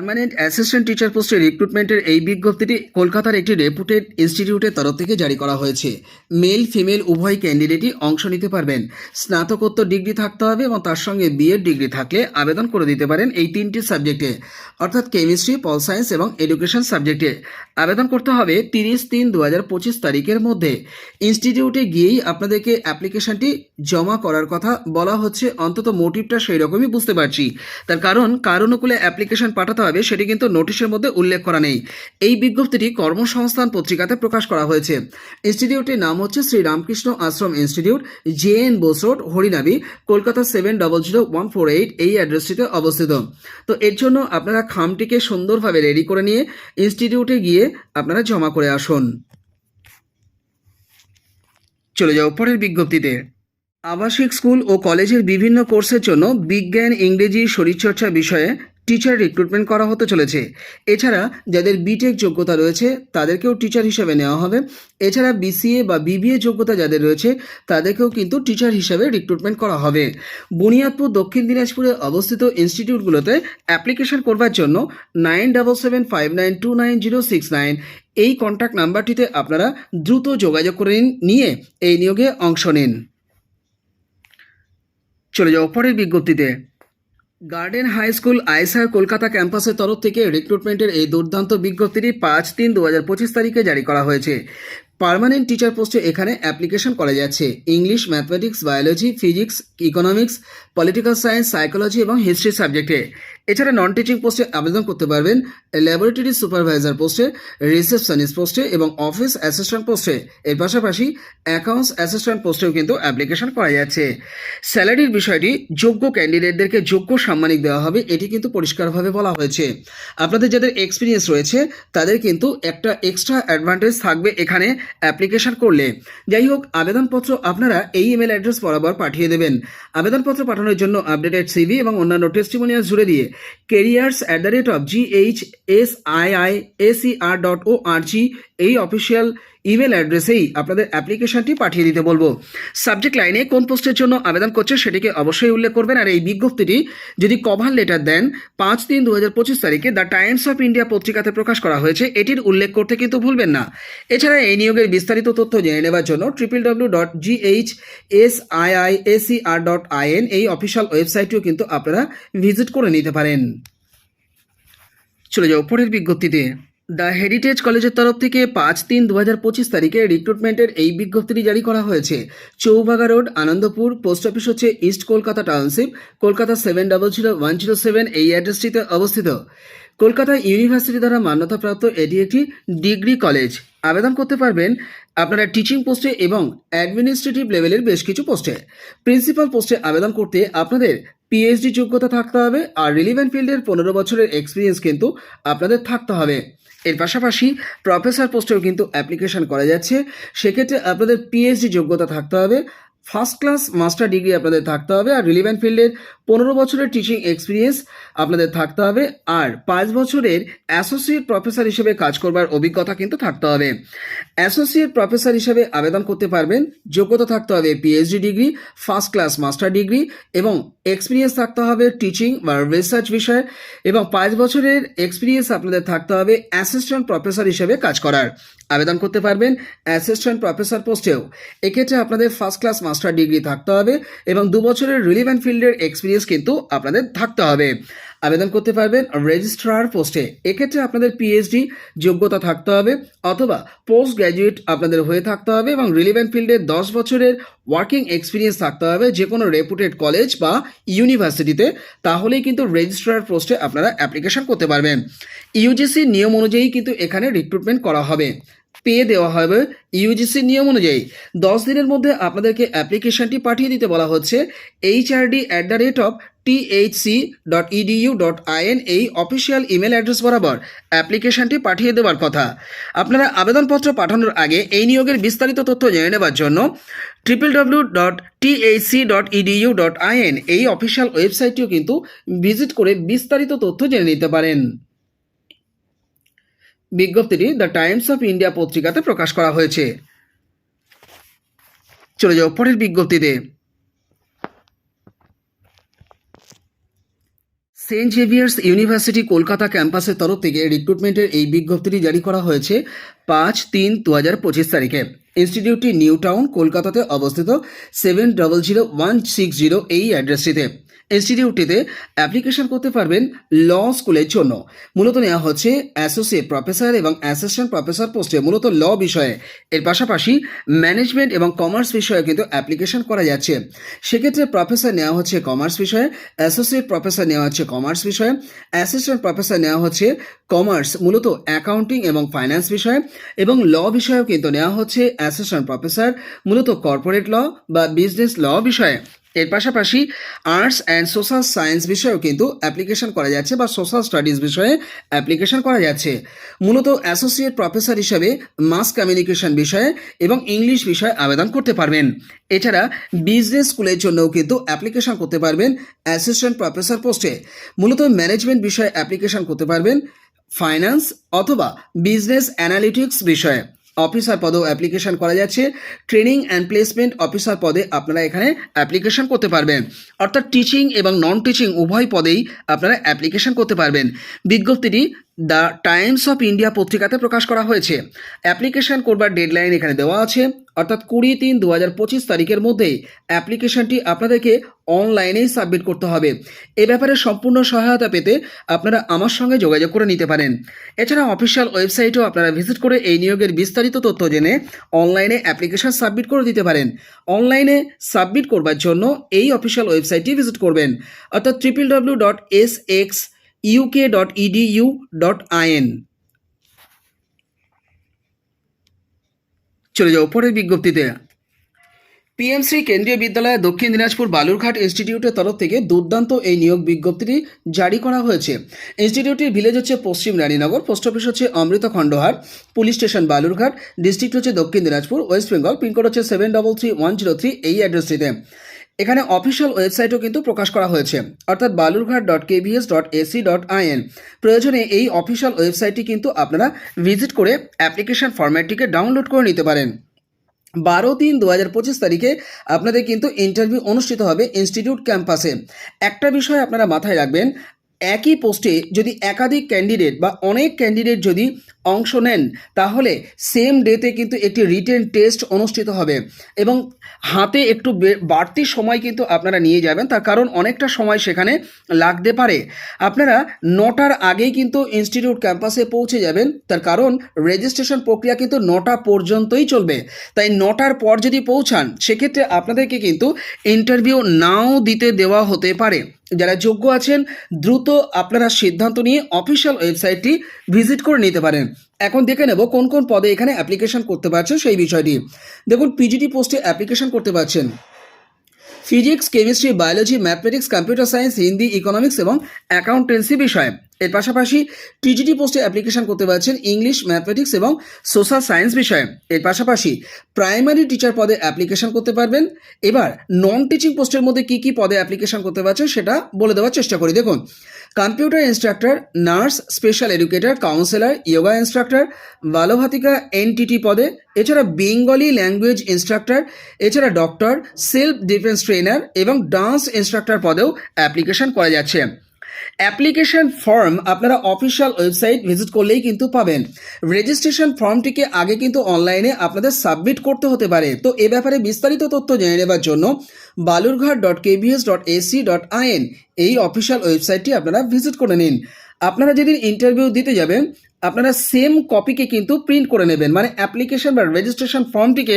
Permanent assistant teacher পোস্টে রিক্রুটমেন্টের এই বিজ্ঞপ্তিটি কলকাতার একটি রেপুটেড ইনস্টিটিউটের তরফ থেকে জারি করা হয়েছে। মেল ফিমেল উভয় ক্যান্ডিডেটই অংশ নিতে পারবেন। স্নাতকোত্তর ডিগ্রি থাকতে হবে এবং তার সঙ্গে বিএড ডিগ্রি থাকলে আবেদন করে দিতে পারেন এই তিনটি সাবজেক্টে অর্থাৎ কেমিস্ট্রি পল সায়েন্স এবং এডুকেশন সাবজেক্টে আবেদন করতে হবে তিরিশ তিন দু হাজার পঁচিশ তারিখের মধ্যে। ইনস্টিটিউটে গিয়েই আপনাদেরকে অ্যাপ্লিকেশনটি জমা করার কথা বলা হচ্ছে। অন্তত মোটিভটা সেই রকমই বুঝতে পারছি। তার কারণ, কার অনুকূলে অ্যাপ্লিকেশন পাঠাতে হবে সেটি কিন্তু নোটিশের মধ্যে উল্লেখ করা নেই। এই বিজ্ঞপ্তিটি কর্মসংস্থান পত্রিকাতে প্রকাশ করা হয়েছে। ইনস্টিটিউটের নাম হচ্ছে Shri Ramakrishna Ashram institute, J N Bose road Harinavi Kolkata seven double zero one four eight এই অ্যাড্রেসটিতে অবস্থিত। তো এর জন্য আপনারা খামটিকে সুন্দরভাবে রেডি করে নিয়ে ইনস্টিটিউটে গিয়ে আপনারা জমা করে আসুন। চলে যাও পরের বিজ্ঞপ্তিতে। আবাসিক স্কুল ও কলেজের বিভিন্ন কোর্সের জন্য বিজ্ঞান, ইংরেজি, শরীরচর্চা বিষয়ে টিচার রিক্রুটমেন্ট করা হতে চলেছে। এছাড়া যাদের বিটেক যোগ্যতা রয়েছে, তাদেরকেও টিচার হিসেবে নেওয়া হবে। এছাড়া বিসিএ বা বিবিএ যোগ্যতা যাদের রয়েছে, তাদেরকেও কিন্তু টিচার হিসেবে রিক্রুটমেন্ট করা হবে। বুনিয়াদপুর, দক্ষিণ দিনাজপুরে অবস্থিত ইনস্টিটিউটগুলোতে অ্যাপ্লিকেশন করবার জন্য nine double seven five nine two nine zero six nine এই কন্ট্যাক্ট নাম্বারটিতে আপনারা দ্রুত যোগাযোগ করে নিয়ে এই নিয়োগে অংশ নিন। চলে যাও পরের বিজ্ঞপ্তিতে। গার্ডেন হাই স্কুল আইসার কলকাতা ক্যাম্পাসের তরফ থেকে রিক্রুটমেন্টের এই দুর্দান্ত বিজ্ঞপ্তিটি পাঁচ তিন দু হাজার পঁচিশ তারিখে জারি করা হয়েছে। পার্মানেন্ট টিচার পোস্টে এখানে অ্যাপ্লিকেশন করা যাচ্ছে। English mathematics biology physics economics political science psychology এবং হিস্ট্রি সাবজেক্টে এছাড়া নন টিচিং পোস্টে আবেদন করতে পারবেন ল্যাবরেটরি সুপারভাইজার পোস্টে রিসেপশনিস্ট পোস্টে এবং অফিস অ্যাসিস্ট্যান্ট পোস্টে এর পাশাপাশি অ্যাকাউন্টস অ্যাসিস্ট্যান্ট পোস্টেও কিন্তু অ্যাপ্লিকেশন করা যাচ্ছে। স্যালারির বিষয়টি যোগ্য ক্যান্ডিডেটদেরকে যোগ্য সাম্মানিক দেওয়া হবে, এটি কিন্তু পরিষ্কারভাবে বলা হয়েছে। আপনাদের যাদের এক্সপিরিয়েন্স রয়েছে, তাদের কিন্তু একটা এক্সট্রা অ্যাডভান্টেজ থাকবে এখানে অ্যাপ্লিকেশন করলে। যাই হোক, আবেদনপত্র আপনারা এই ইমেল অ্যাড্রেস বরাবর পাঠিয়ে দেবেন। আবেদনপত্র পাঠানোর জন্য আপডেটেড সিভি এবং অন্যান্য টেস্টিমোনিয়াল জুড়ে দিয়ে careers at the rate of G H S I I ACR dot O R G এই অফিসিয়াল ইমেল অ্যাড্রেসেই আপনাদের অ্যাপ্লিকেশনটি পাঠিয়ে দিতে বলব। সাবজেক্ট লাইনে কোন পোস্টের জন্য আবেদন করছে সেটিকে অবশ্যই উল্লেখ করবেন। আর এই বিজ্ঞপ্তিটি যদি কভার লেটার দেন, পাঁচ তিন দু হাজার পঁচিশ তারিখে দ্য টাইমস অফ ইন্ডিয়া পত্রিকাতে প্রকাশ করা হয়েছে। এটির উল্লেখ করতে কিন্তু ভুলবেন না। এছাড়া এই নিয়োগের বিস্তারিত তথ্য জেনে নেওয়ার জন্য triple W dot G H S I I AC R dot IN এই অফিসিয়াল ওয়েবসাইটটিও কিন্তু আপনারা ভিজিট করে নিতে পারেন। চলে যাও পরের বিজ্ঞপ্তিতে। দ্য হেরিটেজ কলেজের তরফ থেকে পাঁচ তিন দু হাজার পঁচিশ তারিখে রিক্রুটমেন্টের এই বিজ্ঞপ্তিটি জারি করা হয়েছে। Chowbaga road, Anandapur post office হচ্ছে east Kolkata township Kolkata seven double zero one zero seven এই অ্যাড্রেসটিতে অবস্থিত। কলকাতা ইউনিভার্সিটি দ্বারা মান্যতাপ্রাপ্ত এটি একটি ডিগ্রি কলেজ আবেদন করতে পারবেন আপনারা টিচিং পোস্টে এবং অ্যাডমিনিস্ট্রেটিভ লেভেলের বেশ কিছু পোস্টে প্রিন্সিপাল পোস্টে আবেদন করতে আপনাদের পিএইচডি যোগ্যতা থাকতে হবে আর রিলিভেন্ট ফিল্ডের পনেরো বছরের এক্সপিরিয়েন্স কিন্তু আপনাদের থাকতে হবে। এর পাশাপাশি প্রফেসর পোস্টেও কিন্তু অ্যাপ্লিকেশান করা যাচ্ছে। সেক্ষেত্রে আপনাদের পিএইচডি যোগ্যতা থাকতে হবে। ফার্স্ট ক্লাস মাস্টার ডিগ্রি আপনাদের থাকতে হবে আর রিলিভেন্ট ফিল্ডের পনেরো বছরের টিচিং এক্সপিরিয়েন্স আপনাদের থাকতে হবে। আর পাঁচ বছরের অ্যাসোসিয়েট প্রফেসর হিসেবে কাজ করবার অভিজ্ঞতা কিন্তু থাকতে হবে। অ্যাসোসিয়েট প্রফেসর হিসেবে আবেদন করতে পারবেন, যোগ্যতা থাকতে হবে PhD degree first class master degree এবং এক্সপিরিয়েন্স থাকতে হবে টিচিং বা রিসার্চ বিষয়ে এবং পাঁচ বছরের এক্সপিরিয়েন্স আপনাদের থাকতে হবে অ্যাসিস্ট্যান্ট প্রফেসর হিসেবে কাজ করার। আবেদন করতে পারবেন অ্যাসিস্ট্যান্ট প্রফেসর পোস্টেও এক্ষেত্রে আপনাদের ফার্স্ট ক্লাস মাস্টার ডিগ্রি থাকতে হবে এবং দু বছরের রিলিভেন্ট ফিল্ডের এক্সপিরিয়েন্স কিন্তু আপনাদের থাকতে হবে। আবেদন করতে পারবেন রেজিস্ট্রার পোস্টে এক্ষেত্রে আপনাদের পিএইচডি যোগ্যতা থাকতে হবে অথবা পোস্ট গ্র্যাজুয়েট আপনাদের হয়ে থাকতে হবে এবং রিলিভেন্ট ফিল্ডে দশ বছরের ওয়ার্কিং এক্সপিরিয়েন্স থাকতে হবে যে কোনো রেপুটেড কলেজ বা ইউনিভার্সিটিতে তাহলেই কিন্তু রেজিস্ট্রার পোস্টে আপনারা অ্যাপ্লিকেশন করতে পারবেন। ইউজিসির নিয়ম অনুযায়ী কিন্তু এখানে রিক্রুটমেন্ট করা হবে। পেয়ে দেওয়া হবে ইউজিসির নিয়ম অনুযায়ী দশ দিনের মধ্যে আপনাদেরকে অ্যাপ্লিকেশনটি পাঠিয়ে দিতে বলা হচ্ছে। HRD at the rate of THC dot EDU dot IN এই অফিসিয়াল ইমেল অ্যাড্রেস বরাবর অ্যাপ্লিকেশনটি পাঠিয়ে দেওয়ার কথা। আপনারা আবেদনপত্র পাঠানোর আগে এই নিয়োগের বিস্তারিত তথ্য জেনে নেবার জন্য triple W dot THC dot EDU dot IN এই অফিসিয়াল ওয়েবসাইটটিও কিন্তু ভিজিট করে বিস্তারিত তথ্য জেনে নিতে পারেন। বিজ্ঞপ্তিটি দ্য টাইমস অফ ইন্ডিয়া পত্রিকাতে প্রকাশ করা হয়েছে। চলে যাও পরের বিজ্ঞপ্তিতে। সেন্ট জেভিয়ার্স ইউনিভার্সিটি কলকাতা ক্যাম্পাসের তরফ থেকে রিক্রুটমেন্টের এই বিজ্ঞপ্তিটি জারি করা হয়েছে পাঁচ তিন দু হাজার পঁচিশ তারিখে। ইনস্টিটিউটটি নিউ টাউন কলকাতাতে অবস্থিত seven double zero one six zero এই অ্যাড্রেসটিতে ইনস্টিটিউটটিতে অ্যাপ্লিকেশন করতে পারবেন ল স্কুলের জন্য। মূলত নেওয়া হচ্ছে অ্যাসোসিয়েট প্রফেসর এবং অ্যাসিস্ট্যান্ট প্রফেসর পোস্টে মূলত ল বিষয়ে। এর পাশাপাশি ম্যানেজমেন্ট এবং কমার্স বিষয়ে কিন্তু অ্যাপ্লিকেশন করা যাচ্ছে। সেক্ষেত্রে প্রফেসর নেওয়া হচ্ছে কমার্স বিষয়ে অ্যাসোসিয়েট প্রফেসর নেওয়া হচ্ছে কমার্স বিষয়ে অ্যাসিস্ট্যান্ট প্রফেসর নেওয়া হচ্ছে কমার্স মূলত অ্যাকাউন্টিং এবং ফাইন্যান্স বিষয়ে। এবং ল বিষয়েও কিন্তু নেওয়া হচ্ছে অ্যাসিস্ট্যান্ট প্রফেসর মূলত কর্পোরেট ল বা বিজনেস ল বিষয়ে। এর পাশাপাশি আর্টস অ্যান্ড সোশ্যাল সায়েন্স বিষয়েও কিন্তু অ্যাপ্লিকেশন করা যাচ্ছে বা সোশ্যাল স্টাডিজ বিষয়ে অ্যাপ্লিকেশন করা যাচ্ছে। মূলত অ্যাসোসিয়েট প্রফেসর হিসাবে মাস কমিউনিকেশন বিষয়ে এবং ইংলিশ বিষয়ে আবেদন করতে পারবেন। এছাড়া বিজনেস স্কুলের জন্যও কিন্তু অ্যাপ্লিকেশন করতে পারবেন অ্যাসিস্ট্যান্ট প্রফেসর পোস্টে মূলত ম্যানেজমেন্ট বিষয়ে অ্যাপ্লিকেশন করতে পারবেন ফাইন্যান্স অথবা বিজনেস অ্যানালিটিক্স বিষয়ে। অফিসার পদেও অ্যাপ্লিকেশান করা যাচ্ছে। ট্রেনিং অ্যান্ড প্লেসমেন্ট অফিসার পদে আপনারা এখানে অ্যাপ্লিকেশান করতে পারবেন। অর্থাৎ টিচিং এবং নন টিচিং উভয় পদেই আপনারা অ্যাপ্লিকেশান করতে পারবেন। বিজ্ঞপ্তিটি দ্য টাইমস অফ ইন্ডিয়া পত্রিকাতে প্রকাশ করা হয়েছে। অ্যাপ্লিকেশন করবার ডেডলাইন এখানে দেওয়া আছে। অর্থাৎ কুড়ি তিন দু হাজার পঁচিশ তারিখের মধ্যেই অ্যাপ্লিকেশনটি আপনাদেরকে অনলাইনেই সাবমিট করতে হবে। এ ব্যাপারে সম্পূর্ণ সহায়তা পেতে আপনারা আমার সঙ্গে যোগাযোগ করে নিতে পারেন। এছাড়া অফিসিয়াল ওয়েবসাইটেও আপনারা ভিজিট করে এই নিয়োগের বিস্তারিত তথ্য জেনে অনলাইনে অ্যাপ্লিকেশন সাবমিট করে দিতে পারেন। অনলাইনে সাবমিট করবার জন্য এই অফিসিয়াল ওয়েবসাইটটি ভিজিট করবেন। অর্থাৎ triple W dot S X UK dot EDU dot IN চলে যাও পরের বিজ্ঞপ্তিতে। পিএমসি কেন্দ্রীয় বিদ্যালয় দক্ষিণ দিনাজপুর বালুরঘাট ইনস্টিটিউটের তরফ থেকে দুর্দান্ত এই নিয়োগ বিজ্ঞপ্তিটি জারি করা হয়েছে। ইনস্টিটিউটের ভিলেজ হচ্ছে পশ্চিম রানীনগর, পোস্ট অফিস হচ্ছে Amrit Khandahar, police station Balurghat, district হচ্ছে দক্ষিণ দিনাজপুর, ওয়েস্ট বেঙ্গল, পিনকোড হচ্ছে seven double three one zero three এই অ্যাড্রেসটিতে। এখানে অফিসিয়াল ওয়েবসাইটও কিন্তু প্রকাশ করা হয়েছে। অর্থাৎ Balurghat dot KVS dot AC dot IN প্রয়োজনে এই অফিসিয়াল ওয়েবসাইটটি কিন্তু আপনারা ভিজিট করে অ্যাপ্লিকেশন ফরম্যাটটিকে ডাউনলোড করে নিতে পারেন। বারো তিন দু হাজার পঁচিশ তারিখে আপনাদের কিন্তু ইন্টারভিউ অনুষ্ঠিত হবে ইনস্টিটিউট ক্যাম্পাসে একটা বিষয় আপনারা মাথায় রাখবেন, একই পোস্টে যদি একাধিক ক্যান্ডিডেট বা অনেক ক্যান্ডিডেট যদি অংশ নেন, তাহলে সেম ডেতে কিন্তু একটি রিটেন টেস্ট অনুষ্ঠিত হবে। এবং হাতে একটু বাড়তি সময় কিন্তু আপনারা নিয়ে যাবেন, তার কারণ অনেকটা সময় সেখানে লাগতে পারে। আপনারা নটার আগেই কিন্তু ইনস্টিটিউট ক্যাম্পাসে পৌঁছে যাবেন, তার কারণ রেজিস্ট্রেশন প্রক্রিয়া কিন্তু নটা পর্যন্তই চলবে। তাই নটার পর যদি পৌঁছান, সেক্ষেত্রে আপনাদেরকে কিন্তু ইন্টারভিউ নাও দিতে দেওয়া হতে পারে। যারা যোগ্য আছেন, দ্রুত আপনারা সিদ্ধান্ত নিয়ে অফিসিয়াল ওয়েবসাইটটি ভিজিট করে নিতে পারেন। এখন দেখে নেব কোন কোন পদে এখানে অ্যাপ্লিকেশন করতে পারছেন সেই বিষয়টি। দেখুন পিজিটি পোস্টে অ্যাপ্লিকেশন করতে পারছেন। Physics chemistry biology mathematics computer science Hindi economics এবং অ্যাকাউন্টেন্সি বিষয়। এর পাশাপাশি টিজিটি পোস্টে অ্যাপ্লিকেশন করতে পারছেন ইংলিশ ম্যাথমেটিক্স এবং সোশ্যাল সায়েন্স বিষয়ে। এর পাশাপাশি প্রাইমারি টিচার পদে অ্যাপ্লিকেশন করতে পারবেন। এবার নন টিচিং পোস্টের মধ্যে কী কী পদে অ্যাপ্লিকেশন করতে পারছেন সেটা বলে দেওয়ার চেষ্টা করি। দেখুন computer instructor, nurse, special educator, counsellor, yoga instructor, Balvatika NTT পদে, এছাড়া বেঙ্গলি ল্যাঙ্গুয়েজ ইনস্ট্রাক্টর, এছাড়া ডক্টর, সেলফ ডিফেন্স ট্রেনার এবং ডান্স ইনস্ট্রাক্টর পদেও অ্যাপ্লিকেশন করা যাচ্ছে। অ্যাপ্লিকেশন ফর্ম আপনারা অফিসিয়াল ওয়েবসাইট ভিজিট করলেই কিন্তু পাবেন। রেজিস্ট্রেশন ফর্মটিকে আগে কিন্তু অনলাইনে আপনাদের সাবমিট করতে হতে পারে। তো এ ব্যাপারে বিস্তারিত তথ্য জেনে নেবার জন্য Balurghat dot KVS dot AC dot IN এই অফিসিয়াল ওয়েবসাইটটি আপনারা ভিজিট করে নিন। আপনারা যেদিন ইন্টারভিউ দিতে যাবেন, আপনারা সেম কপিকে কিন্তু প্রিন্ট করে নেবেন। মানে অ্যাপ্লিকেশন বা রেজিস্ট্রেশন ফর্মটিকে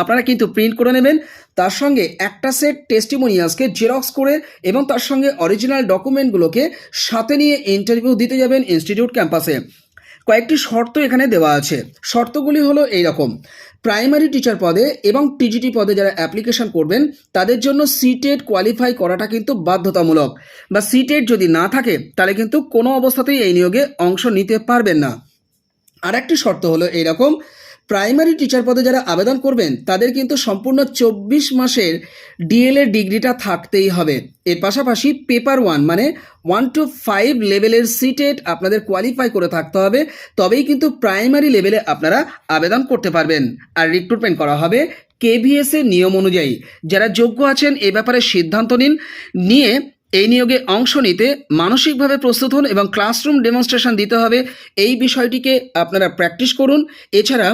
আপনারা কিন্তু প্রিন্ট করে নেবেন। তার সঙ্গে একটা সেট টেস্টিমোনিয়ালসকে জেরক্স করে এবং তার সঙ্গে অরিজিনাল ডকুমেন্টগুলোকে সাথে নিয়ে ইন্টারভিউ দিতে যাবেন ইনস্টিটিউট ক্যাম্পাসে কয়েকটি শর্ত এখানে দেওয়া আছে। শর্তগুলি হলো এই রকম প্রাইমারি টিচার পদে এবং টিজিটি পদে যারা অ্যাপ্লিকেশন করবেন, তাদের জন্য সিটেট কোয়ালিফাই করাটা কিন্তু বাধ্যতামূলক। বা সিটেট যদি না থাকে, তাহলে কিন্তু কোনো অবস্থাতেই এই নিয়োগে অংশ নিতে পারবেন না। আর একটি শর্ত হলো এইরকম প্রাইমারি টিচার পদে যারা আবেদন করবেন, তাদের কিন্তু সম্পূর্ণ চব্বিশ মাসের ডিএলএড ডিগ্রিটা থাকতেই হবে। এর পাশাপাশি পেপার ওয়ান মানে ওয়ান টু ফাইভ লেভেলের সিটেট আপনাদের কোয়ালিফাই করে থাকতে হবে। তবেই কিন্তু প্রাইমারি লেভেলে আপনারা আবেদন করতে পারবেন। আর রিক্রুটমেন্ট করা হবে কেভিএস এর নিয়ম অনুযায়ী। যারা যোগ্য আছেন, এ ব্যাপারে সিদ্ধান্ত নিন। নিয়ে এই নিয়োগে অংশ নিতে মানসিকভাবে প্রস্তুত হন এবং ক্লাসরুম ডেমনস্ট্রেশন দিতে হবে। এই বিষয়টিকে আপনারা প্র্যাকটিস করুন। এছাড়া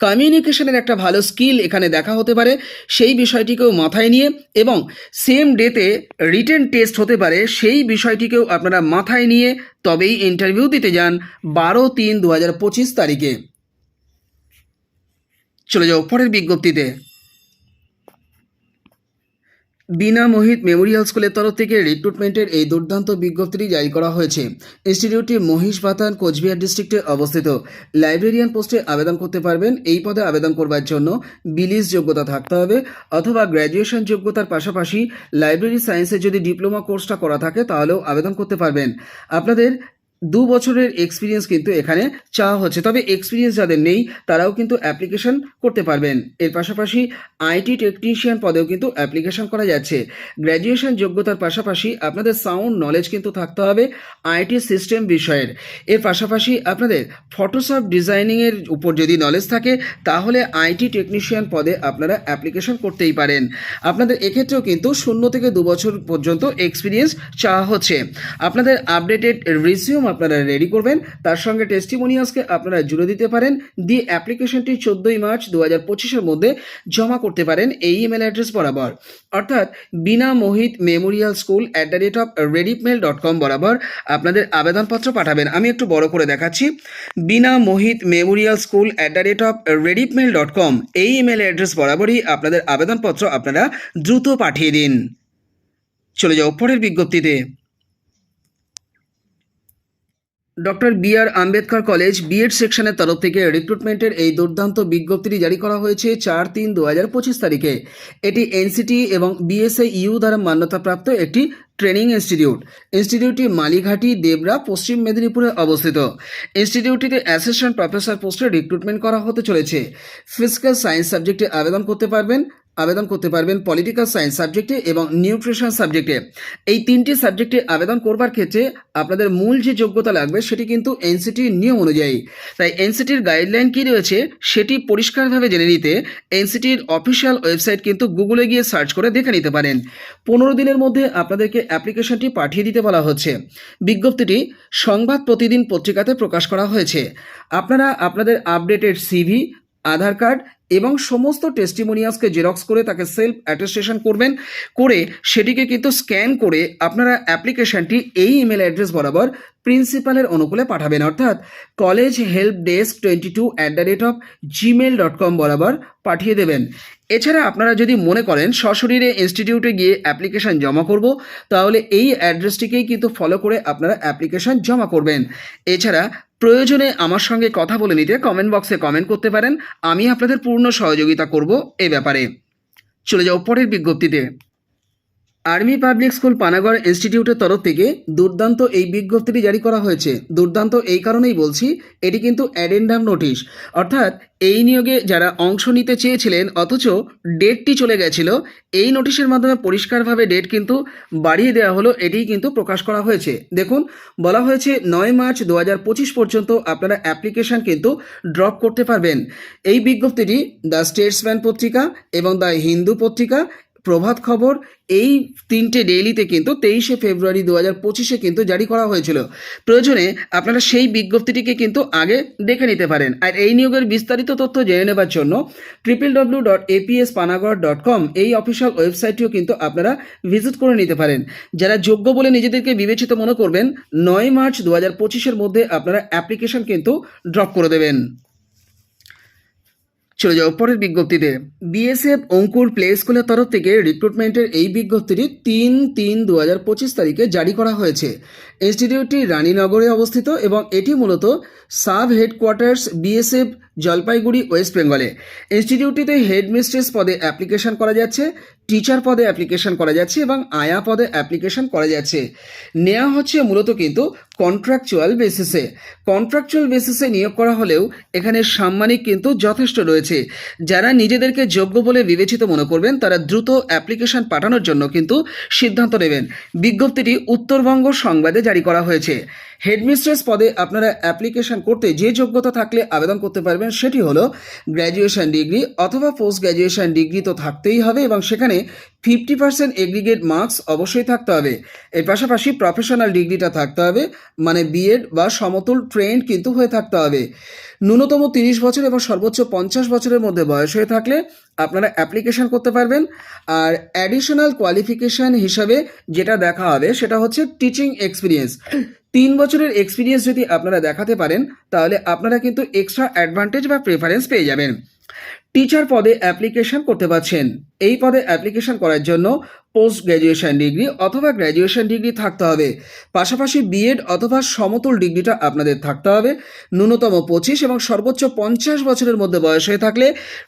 কমিউনিকেশনের একটা ভালো স্কিল এখানে দেখা হতে পারে। সেই বিষয়টিকেও মাথায় নিয়ে এবং সেম ডেতে রিটেন টেস্ট হতে পারে। সেই বিষয়টিকেও আপনারা মাথায় নিয়ে তবেই ইন্টারভিউ দিতে যান বারো তিন দু তারিখে। চলে যাও পরের বিজ্ঞপ্তিতে। বিনা মোহিত মেমোরিয়াল স্কুলের তরফ থেকে রিক্রুটমেন্টের এই দুর্দান্ত বিজ্ঞপ্তিটি জারি করা হয়েছে। ইনস্টিটিউটটি মহিষ বাতান কোচবিহার ডিস্ট্রিক্টে অবস্থিত। লাইব্রেরিয়ান পোস্টে আবেদন করতে পারবেন। এই পদে আবেদন করবার জন্য বিলিস যোগ্যতা থাকতে হবে অথবা গ্র্যাজুয়েশন যোগ্যতার পাশাপাশি লাইব্রেরি সায়েন্সে যদি ডিপ্লোমা কোর্সটা করা থাকে তাহলেও আবেদন করতে পারবেন। আপনাদের দু বছরের এক্সপিরিয়েন্স কিন্তু এখানে চাওয়া হচ্ছে। তবে এক্সপিরিয়েন্স যাদের নেই, তারাও কিন্তু অ্যাপ্লিকেশন করতে পারবেন। এর পাশাপাশি আইটি টেকনিশিয়ান পদেও কিন্তু অ্যাপ্লিকেশন করা যাচ্ছে। গ্র্যাজুয়েশন যোগ্যতার পাশাপাশি আপনাদের সাউন্ড নলেজ কিন্তু থাকতে হবে আইটি সিস্টেম বিষয়ের। এর পাশাপাশি আপনাদের ফটোশপ ডিজাইনিংয়ের উপর যদি নলেজ থাকে, তাহলে আইটি টেকনিশিয়ান পদে আপনারা অ্যাপ্লিকেশন করতেই পারেন। আপনাদের এক্ষেত্রেও কিন্তু শূন্য থেকে দু বছর পর্যন্ত এক্সপিরিয়েন্স চাওয়া হচ্ছে। আপনাদের আপডেটেড রিজিউম আপনারা রেডি করবেন। তার সঙ্গে টেস্টিমোনিয়ালসকে আপনারা জুড়ে দিতে পারেন। দিয়ে অ্যাপ্লিকেশনটি চোদ্দোই মার্চ দু হাজার পঁচিশের মধ্যে জমা করতে পারেন এই ইমেল অ্যাড্রেস বরাবর। অর্থাৎ Bina Mohit memorial school at the rate of rediffmail dot com বরাবর আপনাদের আবেদনপত্র পাঠাবেন। আমি একটু বড় করে দেখাচ্ছি। Bina Mohit memorial school at the rate of rediffmail dot com এই ইমেল অ্যাড্রেস বরাবরই আপনাদের আবেদনপত্র আপনারা দ্রুত পাঠিয়ে দিন। চলে যাও পরের বিজ্ঞপ্তিতে। Doctor B R Ambedkar college BEd সেকশনের তরফ থেকে রিক্রুটমেন্টের এই দুর্দান্ত বিজ্ঞপ্তিটি জারি করা হয়েছে চার তিন দু হাজার পঁচিশ তারিখে। এটি এনসিটি এবং বিএসএ ইউ দ্বারা মান্যতাপ্রাপ্ত একটি ট্রেনিং ইনস্টিটিউট। ইনস্টিটিউটটি মালিঘাটি, দেবরা, পশ্চিম মেদিনীপুরে অবস্থিত। ইনস্টিটিউটটিতে অ্যাসিস্ট্যান্ট প্রফেসর পোস্টে রিক্রুটমেন্ট করা হতে চলেছে। ফিজিক্যাল সায়েন্স সাবজেক্টে আবেদন করতে পারবেন। আবেদন করতে পারবেন পলিটিক্যাল সায়েন্স সাবজেক্টে এবং নিউট্রিশন সাবজেক্টে এই তিনটি সাবজেক্টে আবেদন করবার ক্ষেত্রে আপনাদের মূল যে যোগ্যতা লাগবে সেটি কিন্তু এনসিটির নিয়ম অনুযায়ী। তাই এনসিটির গাইডলাইন কী রয়েছে সেটি পরিষ্কারভাবে জেনে নিতে এনসিটির অফিসিয়াল ওয়েবসাইট কিন্তু গুগলে গিয়ে সার্চ করে দেখে নিতে পারেন। পনেরো দিনের মধ্যে আপনাদেরকে অ্যাপ্লিকেশনটি পাঠিয়ে দিতে বলা হচ্ছে। বিজ্ঞপ্তিটি সংবাদ প্রতিদিন পত্রিকাতে প্রকাশ করা হয়েছে। আপনারা আপনাদের আপডেটেড সিভি আধার কার্ড এবং সমস্ত টেস্টিমোনিয়ালসকে জেরক্স করে তাকে সেলফ অ্যাটেস্টেশন করবেন, করে সেটিকে কিন্তু স্ক্যান করে আপনারা অ্যাপ্লিকেশনটি এই ইমেল অ্যাড্রেস বরাবর প্রিন্সিপালের অনুকূলে পাঠাবেন। অর্থাৎ college help desk twenty two at the rate of gmail dot com বরাবর পাঠিয়ে দেবেন। এছাড়া আপনারা যদি মনে করেন সশরীরে ইনস্টিটিউটে গিয়ে অ্যাপ্লিকেশন জমা করব, তাহলে এই অ্যাড্রেসটিকেই কিন্তু ফলো করে আপনারা অ্যাপ্লিকেশন জমা করবেন। এছাড়া প্রয়োজনে আমার সঙ্গে কথা বলে নিতে কমেন্ট বক্সে কমেন্ট করতে পারেন। আমি আপনাদের পূর্ণ সহযোগিতা করব এ ব্যাপারে। চলে যাও পরের বিজ্ঞপ্তিতে। আর্মি পাবলিক স্কুল পানাগড় ইনস্টিটিউটের তরফ থেকে দুর্দান্ত এই বিজ্ঞপ্তিটি জারি করা হয়েছে। দুর্দান্ত এই কারণেই বলছি, এটি কিন্তু অ্যাডেন্ডাম নোটিশ। অর্থাৎ এই নিয়োগে যারা অংশ নিতে চেয়েছিলেন, অথচ ডেটটি চলে গেছিল, এই নোটিশের মাধ্যমে পরিষ্কারভাবে ডেট কিন্তু বাড়িয়ে দেওয়া হলো, এটিই কিন্তু প্রকাশ করা হয়েছে। দেখুন, বলা হয়েছে নয় মার্চ দু হাজার পঁচিশ পর্যন্ত আপনারা অ্যাপ্লিকেশন কিন্তু ড্রপ করতে পারবেন। এই বিজ্ঞপ্তিটি দ্য স্টেটসম্যান পত্রিকা এবং দ্য হিন্দু পত্রিকা প্রভাত খবর এই তিনটে ডেইলিতে কিন্তু তেইশে ফেব্রুয়ারি দু হাজার পঁচিশে কিন্তু জারি করা হয়েছিল। প্রয়োজনে আপনারা সেই বিজ্ঞপ্তিটিকে কিন্তু আগে দেখে নিতে পারেন। আর এই নিয়োগের বিস্তারিত তথ্য জেনে নেবার জন্য triple W dot APS Panagarh dot com এই অফিসিয়াল ওয়েবসাইটটিও কিন্তু আপনারা ভিজিট করে নিতে পারেন। যারা যোগ্য বলে নিজেদেরকে বিবেচিত মনে করবেন, নয় মার্চ দু হাজার পঁচিশের মধ্যে আপনারা অ্যাপ্লিকেশন কিন্তু ড্রপ করে দেবেন। চলে যাও পরের বিজ্ঞপ্তিতে, বিএসএফ অঙ্কুর প্লে স্কুলের তরফ থেকে রিক্রুটমেন্টের এই বিজ্ঞপ্তিটি তিন তিন দু হাজার পঁচিশ তারিখে জারি করা হয়েছে। ইনস্টিটিউটটি রানীনগরে অবস্থিত এবং এটি মূলত sub headquarters BSF Jalpaiguri, west বেঙ্গলে। ইনস্টিটিউটটিতে হেডমিস্ট্রেস পদে অ্যাপ্লিকেশন করা যাচ্ছে। টিচার পদে অ্যাপ্লিকেশন করা যাচ্ছে এবং আয়া পদে অ্যাপ্লিকেশন করা যাচ্ছে। নেওয়া হচ্ছে মূলত কিন্তু কন্ট্রাকচুয়াল বেসিসে কন্ট্রাকচুয়াল বেসিসে নিয়োগ করা হলেও এখানে সাম্মানিক কিন্তু যথেষ্ট রয়েছে। যারা নিজেদেরকে যোগ্য বলে বিবেচিত মনে করবেন, তারা দ্রুত অ্যাপ্লিকেশন পাঠানোর জন্য কিন্তু সিদ্ধান্ত নেবেন। বিজ্ঞপ্তিটি উত্তরবঙ্গ সংবাদে জারি করা হয়েছে। হেডমিস্ট্রেস পদে আপনারা অ্যাপ্লিকেশন করতে যে যোগ্যতা থাকলে আবেদন করতে পারবেন সেটি হলো গ্র্যাজুয়েশন ডিগ্রি অথবা পোস্ট গ্র্যাজুয়েশন ডিগ্রি তো থাকতেই হবে এবং সেখানে ফিফটি পার্সেন্ট এগ্রিগেট মার্কস অবশ্যই থাকতে হবে। এর পাশাপাশি প্রফেশনাল ডিগ্রিটা থাকতে হবে মানে বিএড বা সমতুল ট্রেন্ড কিন্তু হয়ে থাকতে হবে। ন্যূনতম তিরিশ বছর এবং সর্বোচ্চ পঞ্চাশ বছরের মধ্যে বয়স হয়ে থাকলে আপনারা অ্যাপ্লিকেশন করতে পারবেন। আর অ্যাডিশনাল কোয়ালিফিকেশান হিসাবে যেটা দেখা হবে সেটা হচ্ছে টিচিং এক্সপিরিয়েন্স তিন বছরের এক্সপিরিয়েন্স যদি আপনারা দেখাতে পারেন, তাহলে আপনারা কিন্তু এক্সট্রা অ্যাডভান্টেজ বা প্রেফারেন্স পেয়ে যাবেন। টিচার পদে অ্যাপ্লিকেশন করতে পারছেন। এই পদে অ্যাপ্লিকেশন করার জন্য পোস্ট গ্র্যাজুয়েশন ডিগ্রি অথবা গ্র্যাজুয়েশন ডিগ্রি থাকতে হবে। পাশাপাশি বিএড অথবা সমতল ডিগ্রিটা আপনাদের থাকতে হবে। ন্যূনতম পঁচিশ এবং সর্বোচ্চ পঞ্চাশ বছরের মধ্যে বয়স হয়ে থাকলে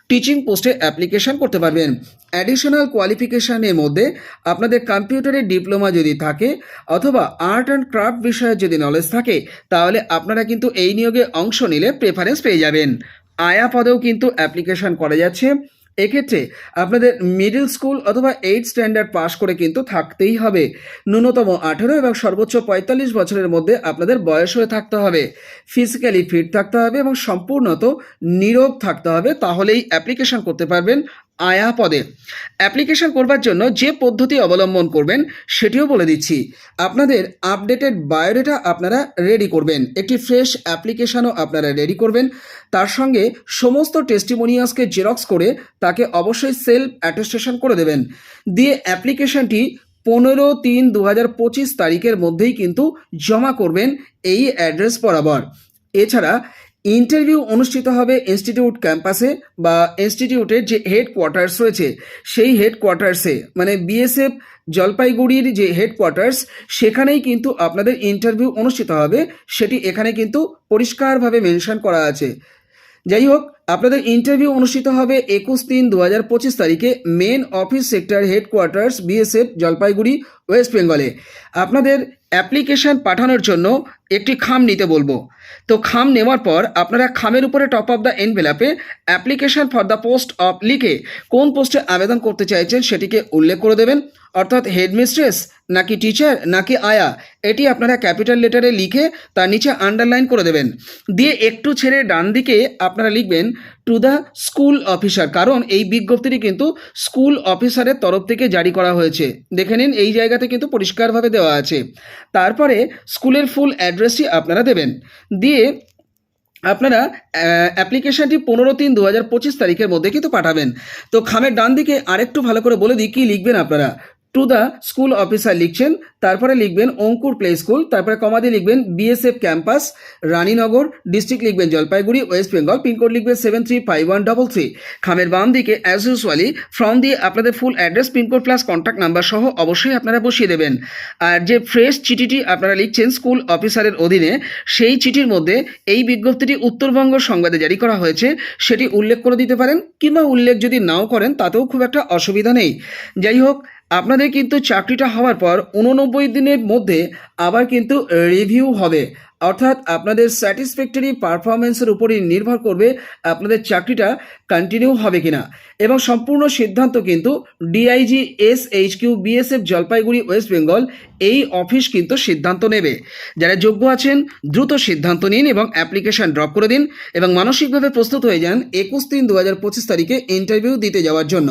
টিচিং পোস্টে অ্যাপ্লিকেশান করতে পারবেন। অ্যাডিশনাল কোয়ালিফিকেশানের মধ্যে আপনাদের কম্পিউটারের ডিপ্লোমা যদি থাকে অথবা আর্ট অ্যান্ড ক্রাফট বিষয়ে যদি নলেজ থাকে, তাহলে আপনারা কিন্তু এই নিয়োগে অংশ নিলে প্রেফারেন্স পেয়ে যাবেন। আয়া পদেও কিন্তু অ্যাপ্লিকেশন করা যাচ্ছে। এক্ষেত্রে আপনাদের মিডিল স্কুল অথবা এইট স্ট্যান্ডার্ড পাস করে কিন্তু থাকতেই হবে। ন্যূনতম আঠেরো এবং সর্বোচ্চ পঁয়তাল্লিশ বছরের মধ্যে আপনাদের বয়স হয়ে থাকতে হবে। ফিজিক্যালি ফিট থাকতে হবে এবং সম্পূর্ণত নীরব থাকতে হবে। তাহলেই অ্যাপ্লিকেশন করতে পারবেন। আয়া পদে অ্যাপ্লিকেশন করবার জন্য যে পদ্ধতি অবলম্বন করবেন সেটিও বলে দিচ্ছি। আপনাদের আপডেটেড বায়োডেটা আপনারা রেডি করবেন। একটি ফ্রেশ অ্যাপ্লিকেশনও আপনারা রেডি করবেন। তার সঙ্গে সমস্ত টেস্টিমোনিয়াসকে জেরক্স করে তাকে অবশ্যই সেলফ অ্যাটেস্টেশন করে দেবেন। দিয়ে অ্যাপ্লিকেশনটি পনেরো তিন দু তারিখের মধ্যেই কিন্তু জমা করবেন এই অ্যাড্রেস বরাবর। এছাড়া ইন্টারভিউ অনুষ্ঠিত হবে ইনস্টিটিউট ক্যাম্পাসে বা ইনস্টিটিউটের যে হেড কোয়ার্টার্স রয়েছে, সেই হেড কোয়ার্টার্সে মানে বিএসএফ জলপাইগুড়ির যে হেড কোয়ার্টার্স সেখানেই কিন্তু আপনাদের ইন্টারভিউ অনুষ্ঠিত হবে। সেটি এখানে কিন্তু পরিষ্কারভাবে মেনশন করা আছে। যাই হোক আপনাদের ইন্টারভিউ অনুষ্ঠিত হবে একুশ তিন দু হাজার পঁচিশ তারিখে main office sector headquarters BSF Jalpaiguri west বেঙ্গলে আপনাদের অ্যাপ্লিকেশন পাঠানোর জন্য একটি খাম নিতে বলব। তো খাম নেওয়ার পর আপনারা খামের উপরে top of the এনভেলাপে application for the post of লিখে কোন পোস্টে আবেদন করতে চাইছেন সেটিকে উল্লেখ করে দেবেন। অর্থাৎ হেডমিস্ট্রেস নাকি টিচার নাকি আয়া, এটি আপনারা ক্যাপিটাল লেটারে লিখে তার নিচে আন্ডারলাইন করে দেবেন। দিয়ে একটু ছেড়ে ডান দিকে আপনারা লিখবেন টু দ্য স্কুল অফিসার কারণ এই বিজ্ঞপ্তিটি কিন্তু স্কুল অফিসারের তরফ থেকে জারি করা হয়েছে। দেখে নিন, এই জায়গাতে কিন্তু পরিষ্কারভাবে দেওয়া আছে। তারপরে স্কুলের ফুল অ্যাড্রেসটি আপনারা দেবেন। দিয়ে আপনারা অ্যাপ্লিকেশনটি পনেরো তিন দু হাজার পঁচিশ তারিখের মধ্যে কিন্তু পাঠাবেন। তো খামের ডান দিকে আরেকটু ভালো করে বলে দিই, কী লিখবেন আপনারা? টু দ্য স্কুল অফিসার লিখছেন, তারপরে লিখবেন অঙ্কুর প্লে স্কুল তারপরে কমা দিয়ে লিখবেন বিএসএফ ক্যাম্পাস রানীনগর ডিস্ট্রিক্ট লিখবেন জলপাইগুড়ি ওয়েস্ট বেঙ্গল পিনকোড লিখবেন seven three five one double three খামের বাম দিকে অ্যাজ ইউজুয়ালি ফর্ম দিয়ে আপনাদের full address pincode plus contact number সহ অবশ্যই আপনারা বসিয়ে দেবেন। আর যে ফ্রেশ চিঠিটি আপনারা লিখছেন স্কুল অফিসারের অধীনে, সেই চিঠির মধ্যে এই বিজ্ঞপ্তিটি উত্তরবঙ্গ সংবাদে জারি করা হয়েছে, সেটি উল্লেখ করে দিতে পারেন, কিংবা উল্লেখ যদি নাও করেন, তাতেও খুব একটা অসুবিধা নেই। যাই হোক আপনাদের কিন্তু চাকরিটা হওয়ার পর উননব্বই দিনের মধ্যে আবার কিন্তু রিভিউ হবে। অর্থাৎ আপনাদের স্যাটিসফ্যাক্টরি পারফরমেন্সের উপরই নির্ভর করবে আপনাদের চাকরিটা কন্টিনিউ হবে কিনা। এবং সম্পূর্ণ সিদ্ধান্ত কিন্তু DIG S H Q BSF Jalpaiguri west Bengal এই অফিস কিন্তু সিদ্ধান্ত নেবে। যারা যোগ্য আছেন, দ্রুত সিদ্ধান্ত নিন এবং অ্যাপ্লিকেশন ড্রপ করে দিন এবং মানসিকভাবে প্রস্তুত হয়ে যান একুশ তিন দু হাজার পঁচিশ তারিখে ইন্টারভিউ দিতে যাওয়ার জন্য।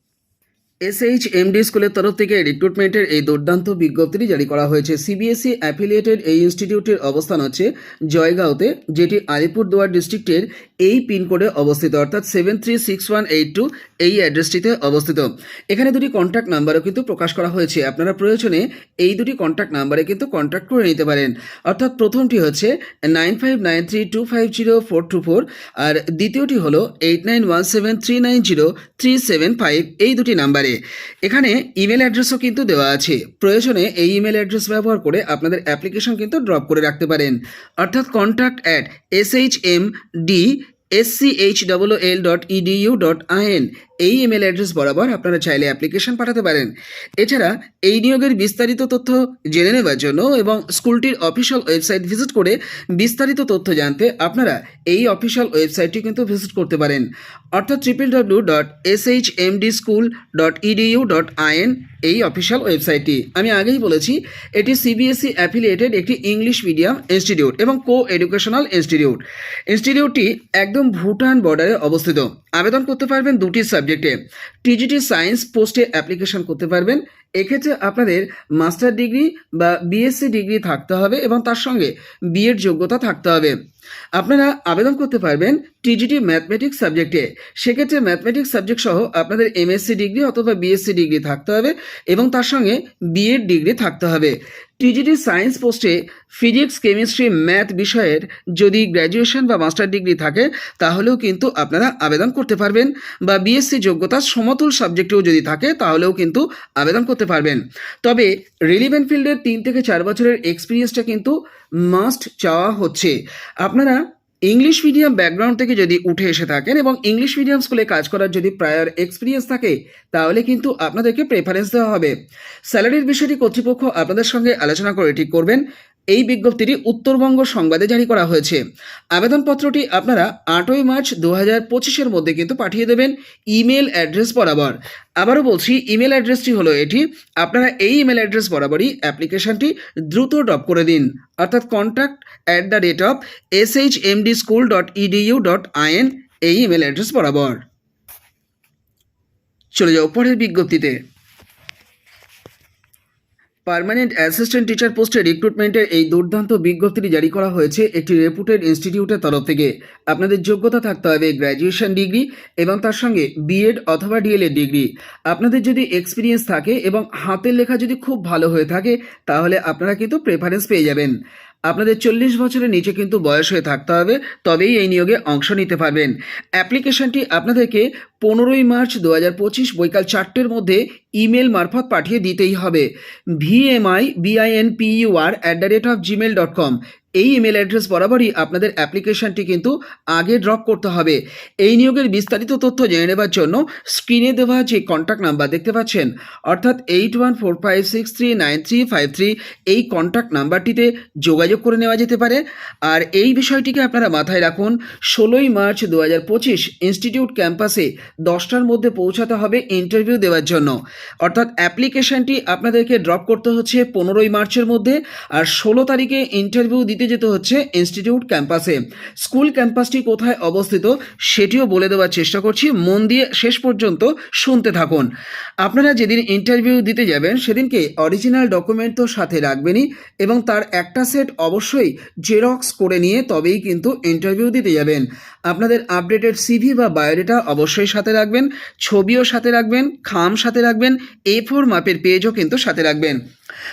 এসএইচ এমডি স্কুলের তরফ থেকে রিক্রুটমেন্টের এই দুর্দান্ত বিজ্ঞপ্তিটি জারি করা হয়েছে। সিবিএসই অ্যাফিলিয়েটেড এই ইনস্টিটিউটের অবস্থান হচ্ছে জয়গাঁওতে, যেটি আলিপুরদুয়ার ডিস্ট্রিক্টের এই পিনকোডে অবস্থিত। অর্থাৎ seven three six one eight two এই অ্যাড্রেসটিতে অবস্থিত। এখানে দুটি কন্ট্যাক্ট নাম্বারও কিন্তু প্রকাশ করা হয়েছে। আপনারা প্রয়োজনে এই দুটি কন্ট্যাক্ট নাম্বারে কিন্তু কন্ট্যাক্ট করে নিতে পারেন। অর্থাৎ প্রথমটি হচ্ছে nine five nine three two five zero four two four আর দ্বিতীয়টি হলো eight nine one seven three nine zero three seven five এই দুটি নাম্বারে এখানে ইমেল অ্যাড্রেসও কিন্তু দেওয়া আছে। প্রয়োজনে এই ইমেল অ্যাড্রেস ব্যবহার করে আপনাদের অ্যাপ্লিকেশন কিন্তু ড্রপ করে রাখতে পারেন। অর্থাৎ contact at S H M D S C H double L dot EDU dot IN এই ইমেল অ্যাড্রেস বরাবর আপনারা চাইলে অ্যাপ্লিকেশন পাঠাতে পারেন। এছাড়া এই নিয়োগের বিস্তারিত তথ্য জেনে নেওয়ার জন্য এবং স্কুলটির অফিসিয়াল ওয়েবসাইট ভিজিট করে বিস্তারিত তথ্য জানতে আপনারা এই অফিসিয়াল ওয়েবসাইটটি কিন্তু ভিজিট করতে পারেন। অর্থাৎ triple W dot S H M D school dot EDU dot IN এই অফিসিয়াল ওয়েবসাইটটি আমি আগেই বলেছি, এটি সিবিএসই অ্যাফিলিয়েটেড একটি ইংলিশ মিডিয়াম ইনস্টিটিউট এবং কো এডুকেশনাল ইনস্টিটিউট ইনস্টিটিউটটি একদম ভুটান বর্ডারে অবস্থিত। আবেদন করতে পারবেন দুটি সাবজেক্টে। টিজিটি সায়েন্স পোস্টে অ্যাপ্লিকেশন করতে পারবেন। এক্ষেত্রে আপনাদের মাস্টার ডিগ্রি বা বিএসসি ডিগ্রি থাকতে হবে এবং তার সঙ্গে বিএড যোগ্যতা থাকতে হবে। আপনারা আবেদন করতে পারবেন টিজিটি ম্যাথমেটিক্স সাবজেক্টে। সেক্ষেত্রে ম্যাথমেটিক্স সাবজেক্ট সহ আপনাদের এমএসসি ডিগ্রি অথবা বিএসসি ডিগ্রি থাকতে হবে এবং তার সঙ্গে বিএড ডিগ্রি থাকতে হবে। টিজিটি সায়েন্স পোস্টে ফিজিক্স, কেমিস্ট্রি, ম্যাথ বিষয়ের যদি গ্র্যাজুয়েশন বা মাস্টার ডিগ্রি থাকে, তাহলেও কিন্তু আপনারা আবেদন করতে পারবেন। বা বিএসসি যোগ্যতা সমতুল সাবজেক্টেও যদি থাকে, তাহলেও কিন্তু আবেদন করতে পারবেন। তবে রিলিভেন্ট ফিল্ডের তিন থেকে চার বছরের এক্সপিরিয়েন্সটা কিন্তু মাস্ট চাওয়া হচ্ছে। আপনারা ইংলিশ মিডিয়াম ব্যাকগ্রাউন্ড থেকে যদি উঠে এসে থাকেন এবং ইংলিশ মিডিয়াম স্কুলে কাজ করার যদি প্রায়র এক্সপিরিয়েন্স থাকে, তাহলে কিন্তু আপনাদেরকে প্রেফারেন্স দেওয়া হবে। স্যালারির বিষয়টি কর্তৃপক্ষ আপনাদের সঙ্গে আলোচনা করে ঠিক করবেন। এই বিজ্ঞপ্তিটি উত্তরবঙ্গ সংবাদে জারি করা হয়েছে। আবেদনপত্রটি আপনারা আটই মার্চ দু হাজার পঁচিশের মধ্যে কিন্তু পাঠিয়ে দেবেন ইমেল অ্যাড্রেস বরাবর। আবারও বলছি, ইমেল অ্যাড্রেসটি হলো এটি। আপনারা এই ইমেল অ্যাড্রেস বরাবরই অ্যাপ্লিকেশনটি দ্রুত ড্রপ করে দিন। অর্থাৎ contact at the rate of S H M D school dot EDU dot IN এই ইমেল অ্যাড্রেস বরাবর। চলে যাও পরের বিজ্ঞপ্তিতে। পার্মানেন্ট অ্যাসিস্ট্যান্ট টিচার পোস্টে রিক্রুটমেন্টের এই দুর্দান্ত বিজ্ঞপ্তিটি জারি করা হয়েছে একটি রেপুটেড ইনস্টিটিউটের তরফ থেকে। আপনাদের যোগ্যতা থাকতে হবে গ্র্যাজুয়েশন ডিগ্রি এবং তার সঙ্গে বিএড অথবা ডিএলএড ডিগ্রি আপনাদের যদি এক্সপিরিয়েন্স থাকে এবং হাতের লেখা যদি খুব ভালো হয়ে থাকে, তাহলে আপনারা কিন্তু প্রেফারেন্স পেয়ে যাবেন। আপনাদের চল্লিশ বছরের নিচে কিন্তু বয়স হয়ে থাকতে হবে, তবেই এই নিয়োগে অংশ নিতে পারবেন। অ্যাপ্লিকেশনটি আপনাদেরকে পনেরোই মার্চ দু হাজার পঁচিশ বৈকাল চারটের মধ্যে ইমেল মারফত পাঠিয়ে দিতেই হবে। VMI BIN PUR at the rate of gmail dot com এই ইমেল অ্যাড্রেস বরাবরই আপনাদের অ্যাপ্লিকেশনটি কিন্তু আগে ড্রপ করতে হবে। এই নিয়োগের বিস্তারিত তথ্য জেনে নেবার জন্য স্ক্রিনে দেওয়া যে কন্ট্যাক্ট নাম্বার দেখতে পাচ্ছেন? অর্থাৎ eight one four five six three nine three five three এই কন্ট্যাক্ট নাম্বারটিতে যোগাযোগ করে নেওয়া যেতে পারে। আর এই বিষয়টিকে আপনারা মাথায় রাখুন, ষোলোই মার্চ দু হাজার পঁচিশ ইনস্টিটিউট ক্যাম্পাসে দশটার মধ্যে পৌঁছাতে হবে ইন্টারভিউ দেওয়ার জন্য। অর্থাৎ অ্যাপ্লিকেশনটি আপনাদেরকে ড্রপ করতে হচ্ছে পনেরোই মার্চের মধ্যে। আর ষোলো তারিখে ইন্টারভিউ দিতে যেতে হচ্ছে ইনস্টিটিউট ক্যাম্পাসে স্কুল ক্যাম্পাসটি কোথায় অবস্থিত সেটিও বলে দেওয়ার চেষ্টা করছি। মন দিয়ে শেষ পর্যন্ত শুনতে থাকুন। আপনারা যেদিন ইন্টারভিউ দিতে যাবেন, সেদিনকে অরিজিনাল ডকুমেন্ট তো সাথে রাখবেনই এবং তার একটা সেট অবশ্যই জেরক্স করে নিয়ে তবেই কিন্তু ইন্টারভিউ দিতে যাবেন। আপনাদের আপডেটেড সিভি বা বায়োডেটা অবশ্যই সাথে রাখবেন, ছবিও সাথে রাখবেন, খাম সাথে রাখবেন এ ফোর মাপের পেজও কিন্তু সাথে রাখবেন।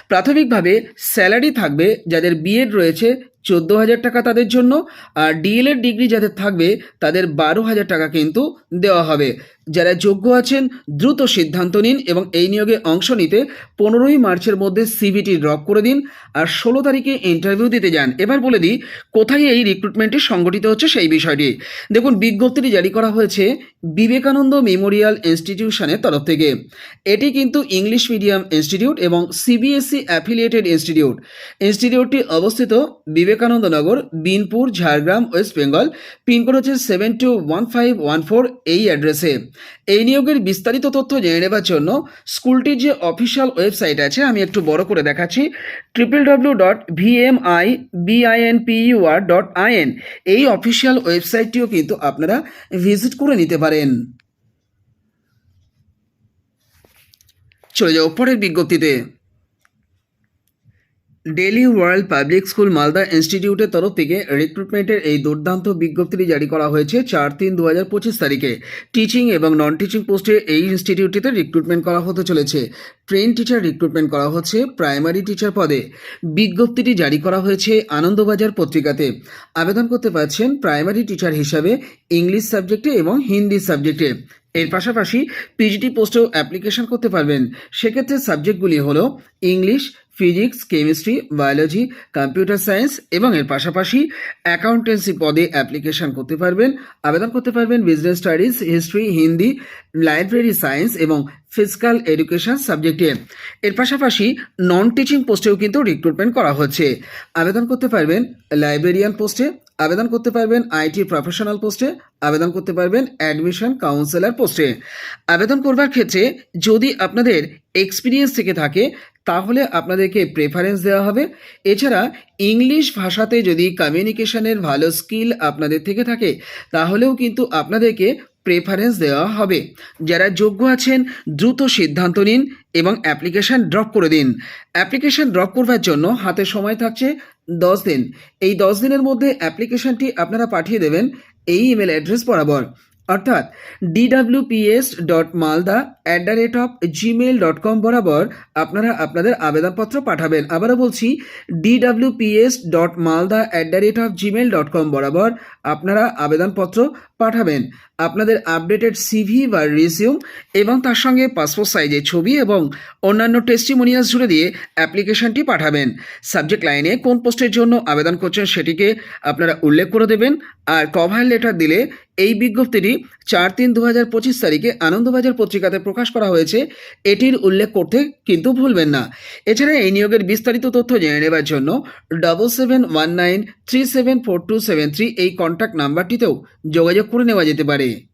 প্রাথমিকভাবে স্যালারি থাকবে যাদের বিএড রয়েছে চোদ্দ হাজার টাকা তাদের জন্য আর ডিএলএড ডিগ্রি যাদের থাকবে তাদের বারো হাজার টাকা কিন্তু দেওয়া হবে। যারা যোগ্য আছেন, দ্রুত সিদ্ধান্ত নিন এবং এই নিয়োগে অংশ নিতে পনেরোই মার্চের মধ্যে সিভিটি ড্রপ করে দিন আর ষোলো তারিখে ইন্টারভিউ দিতে যান। এবার বলে দিই, কোথায় এই রিক্রুটমেন্টটি সংগঠিত হচ্ছে সেই বিষয়টি? দেখুন, বিজ্ঞপ্তিটি জারি করা হয়েছে বিবেকানন্দ মেমোরিয়াল ইনস্টিটিউশনের তরফ থেকে। এটি কিন্তু ইংলিশ মিডিয়াম ইনস্টিটিউট এবং সিবিএসই অ্যাফিলিয়েটেড ইনস্টিটিউট। ইনস্টিটিউটটি অবস্থিত বিবেকানন্দ নগর বিনপুর, ঝাড়গ্রাম, ওয়েস্ট বেঙ্গল, পিনকোড হচ্ছে seven two one five one four এই অ্যাড্রেসে। এই নিয়োগের বিস্তারিত তথ্য জেনে নেবার জন্য স্কুলটির যে অফিসিয়াল ওয়েবসাইট আছে, আমি একটু বড় করে দেখাচ্ছি। Triple W dot VMI BINPUR dot IN এই অফিসিয়াল ওয়েবসাইটটিও কিন্তু আপনারা ভিজিট করে নিতে পারেন। চলে যাও পরের বিজ্ঞপ্তিতে। Delhi world public school Malda ইনস্টিটিউটের তরফ থেকে রিক্রুটমেন্টের এই দুর্দান্ত বিজ্ঞপ্তিটি জারি করা হয়েছে চার তিন দু হাজার পঁচিশ তারিখে। টিচিং এবং নন টিচিং পোস্টে এই ইনস্টিটিউটটিতে রিক্রুটমেন্ট করা হতে চলেছে। ট্রেন টিচার রিক্রুটমেন্ট করা হচ্ছে প্রাইমারি টিচার পদে। বিজ্ঞপ্তিটি জারি করা হয়েছে আনন্দবাজার পত্রিকাতে। আবেদন করতে পারছেন প্রাইমারি টিচার হিসাবে ইংলিশ সাবজেক্টে এবং হিন্দি সাবজেক্টে এর পাশাপাশি পিজিটি পোস্টেও অ্যাপ্লিকেশন করতে পারবেন। সেক্ষেত্রে সাবজেক্টগুলি হলো English physics, chemistry, biology, computer science এবং এর পাশাপাশি অ্যাকাউন্টেন্সি পদে অ্যাপ্লিকেশন করতে পারবেন, আবেদন করতে পারবেন business studies history Hindi library science এবং ফিজিক্যাল এডুকেশন সাবজেক্টে এর পাশাপাশি নন টিচিং পোস্টেও কিন্তু রিক্রুটমেন্ট করা হচ্ছে। আবেদন করতে পারবেন লাইব্রেরিয়ান পোস্টে আবেদন করতে পারবেন আইটি প্রফেশনাল পোস্টে, আবেদন করতে পারবেন অ্যাডমিশন কাউন্সিলর পোস্টে। আবেদন করবার ক্ষেত্রে যদি আপনাদের এক্সপিরিয়েন্স থেকে থাকে, তাহলে আপনাদেরকে প্রেফারেন্স দেওয়া হবে। এছাড়া ইংলিশ ভাষাতে যদি কমিউনিকেশনের ভালো স্কিল আপনাদের থেকে থাকে, তাহলেও কিন্তু আপনাদেরকে প্রেফারেন্স দেওয়া হবে। যারা যোগ্য আছেন, দ্রুত সিদ্ধান্ত নিন এবং অ্যাপ্লিকেশন ড্রপ করে দিন। অ্যাপ্লিকেশন ড্রপ করবার জন্য হাতে সময় থাকছে দশ দিন। এই দশ দিনের মধ্যে অ্যাপ্লিকেশনটি আপনারা পাঠিয়ে দেবেন এই ইমেল অ্যাড্রেস বরাবর। অর্থাৎ DWPS dot Malda at the rate of gmail dot com বরাবর আপনারা আপনাদের আবেদনপত্র পাঠাবেন। আবারও বলছি DWPS dot Malda at the rate of gmail dot com বরাবর আপনারা আবেদনপত্র পাঠাবেন। আপনাদের আপডেটেড সিভি বা রিজিউম এবং তার সঙ্গে পাসপোর্ট সাইজের ছবি এবং অন্যান্য টেস্টিমোনিয়ালস জুড়ে দিয়ে অ্যাপ্লিকেশনটি পাঠাবেন। সাবজেক্ট লাইনে কোন পোস্টের জন্য আবেদন করছেন সেটিকে আপনারা উল্লেখ করে দেবেন আর কভার লেটার দিলে এই বিজ্ঞপ্তিটি চার তিন দু হাজার পঁচিশ তারিখে আনন্দবাজার পত্রিকাতে প্রকাশ করা হয়েছে। এটির উল্লেখ করতে কিন্তু ভুলবেন না। এছাড়া এই নিয়োগের বিস্তারিত তথ্য জেনে নেবার জন্য double seven one nine three seven four two seven three এই কন্ট্যাক্ট নাম্বারটিতেও যোগাযোগ করে নেওয়া যেতে পারে।